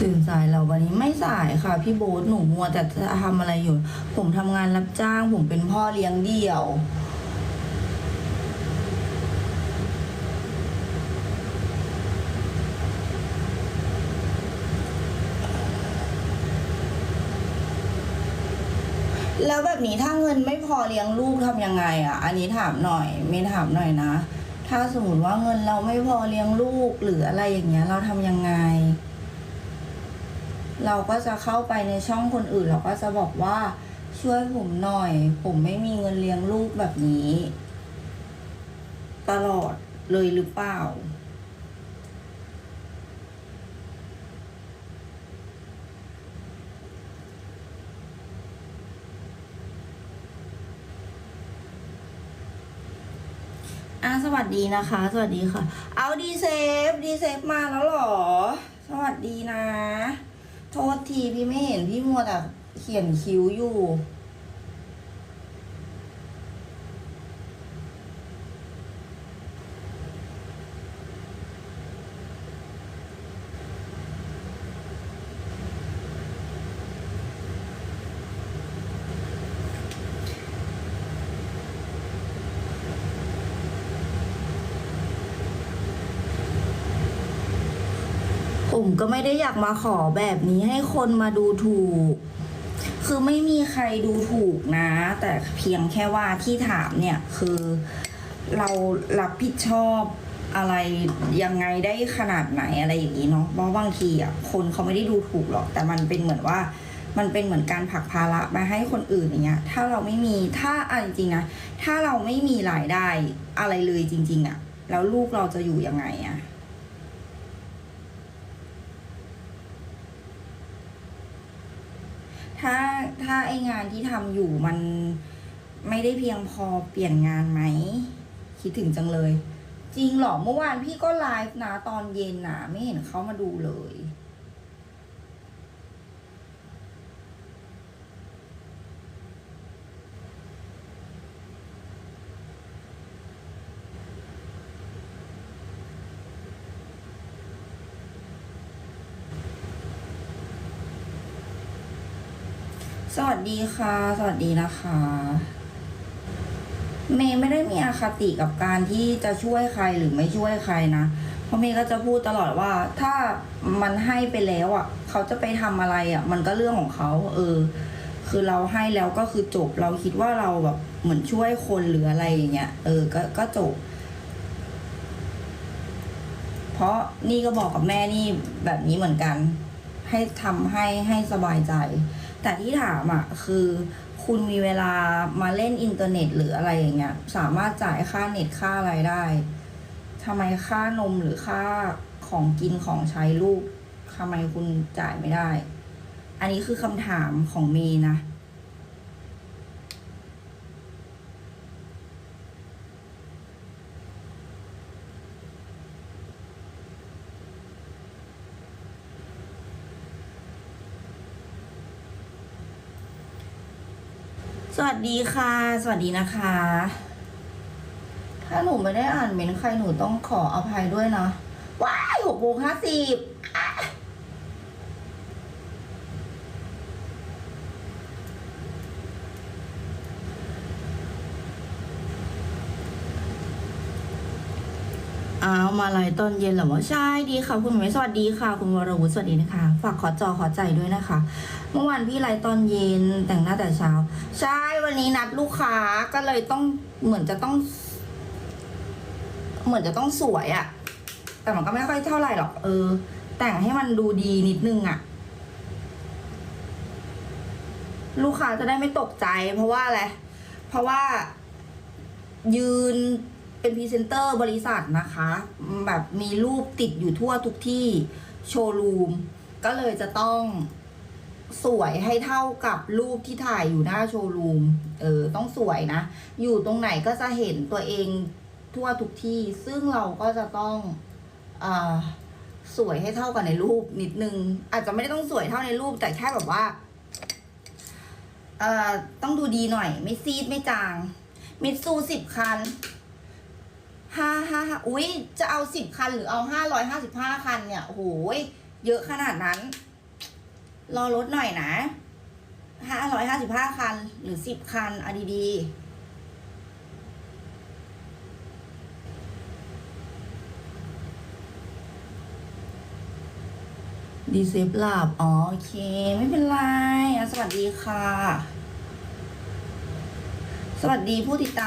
ตื่นสายแล้ววันนี้ไม่สายค่ะ พี่โบ๊ทหนูมัวแต่จะทำอะไรอยู่ ผมทำงานรับจ้าง ผมเป็นพ่อเลี้ยงเดี่ยว แล้วแบบนี้ถ้าเงินไม่พอเลี้ยงลูกทำยังไงอะ อันนี้ถามหน่อยเมย์ถามหน่อยนะ ถ้าสมมติว่าเงินเราไม่พอเลี้ยงลูกหรืออะไรอย่างเงี้ย เราทำยังไง เราก็จะเข้าไปในช่องคนอื่น เราก็จะบอกว่าช่วยผมหน่อย ผมไม่มีเงินเลี้ยงลูกแบบนี้ ตลอดเลยหรือเปล่า อะสวัสดีนะคะ สวัสดีค่ะ เอาดีเซฟ ดีเซฟมาแล้วหรอ สวัสดีนะ ทีพี่ไม่เห็นพี่มัวแต่เขียนคิ้วอยู่ ผมก็ไม่ได้อยากมาขอแบบนี้ให้คนมาดูถูก คือไม่มีใครดูถูกนะ แต่เพียงแค่ว่าที่ถามเนี่ยคือเรารับผิดชอบอะไรยังไงได้ขนาดไหนอะไรอย่างนี้เนาะเพราะบางทีอะคนเขาไม่ได้ดูถูกหรอก แต่มันเป็นเหมือนว่ามันเป็นเหมือนการผักภาระมาให้คนอื่นอย่างเงี้ย ถ้าเราไม่มีถ้าอะจริงๆนะถ้าเราไม่มีรายได้อะไรเลยจริง ๆ อะ แล้วลูกเราจะอยู่ยังไงอะ ถ้าถ้าไองานที่ทำอยู่มันไม่ได้เพียงพอเปลี่ยนงานไหม คิดถึงจังเลย จริงเหรอเมื่อวานพี่ก็ไลฟ์นะตอนเย็นนะไม่เห็นเขามาดูเลย สวัสดีค่ะ สวัสดีนะคะ เมย์ไม่ได้มีอคติกับการที่จะช่วยใครหรือไม่ช่วยใครนะ เพราะเมย์ก็จะพูดตลอดว่า ถ้ามันให้ไปแล้วอะ เขาจะไปทำอะไรอะ มันก็เรื่องของเขา เออ คือเราให้แล้วก็คือจบ เราคิดว่าเราแบบเหมือนช่วยคนหรืออะไรอย่างเงี้ย เออ ก็ก็จบ เพราะนี่ก็บอกกับแม่นี่แบบนี้เหมือนกัน ให้ทำให้ให้สบายใจ แต่ที่ถามอะคือคุณมีเวลามาเล่นอินเทอร์เน็ตหรืออะไรอย่างเงี้ย สามารถจ่ายค่าเน็ตค่าอะไรได้ทำไมค่านมหรือค่าของกินของใช้ลูกทำไมคุณจ่ายไม่ได้ อันนี้คือคำถามของเมย์นะ สวัสดีค่ะ สวัสดีนะคะ ถ้าหนูไม่ได้อ่านเมนใครหนูต้องขออภัยด้วยนะ ว้ายหกโมงห้าสิบ อ้าวมาไลฟ์ตอนเย็นเหรอวะใช่ดีค่ะ คุณหมวยสวัสดีค่ะ คุณวรวุฒิสวัสดีนะคะ ฝากขอจอขอใจด้วยนะคะ เมื่อวานพี่ไลฟ์ตอนเย็นแต่งหน้าแต่เช้า ใช่วันนี้นัดลูกค้าก็เลยต้องเหมือนจะต้อง เหมือนจะต้องสวยอะแต่มันก็ไม่ค่อยเท่าไหร่หรอก เออ แต่งให้มันดูดีนิดนึงอะลูกค้าจะได้ไม่ตกใจ เพราะว่าอะไรเพราะว่ายืน เป็นพรีเซนเตอร์บริษัทนะคะ แบบมีรูปติดอยู่ทั่วทุกที่โชว์รูม ก็เลยจะต้องสวยให้เท่ากับรูปที่ถ่ายอยู่หน้าโชว์รูม เออ ต้องสวยนะ อยู่ตรงไหนก็จะเห็นตัวเองทั่วทุกที่ ซึ่งเราก็จะต้องอสวยให้เท่ากันในรูปนิดนึง อาจจะไม่ได้ต้องสวยเท่าในรูป แต่แค่แบบว่าต้องดูดีหน่อย ไม่ซีดไม่จาง มิตซูสิบคัน ห้าห้าห้าอุ้ยจะเอาสิบคันหรือเอาห้าร้อยห้าสิบห้าคันเนี่ยโหยเยอะขนาดนั้น รอรถหน่อยนะห้าร้อยห้าสิบห้าคัน หรือสิบคันเอาดีๆดีเซฟหลับอ๋อโอเค ไม่เป็นไร สวัสดีค่ะ สวัสดีผู้ติดตาม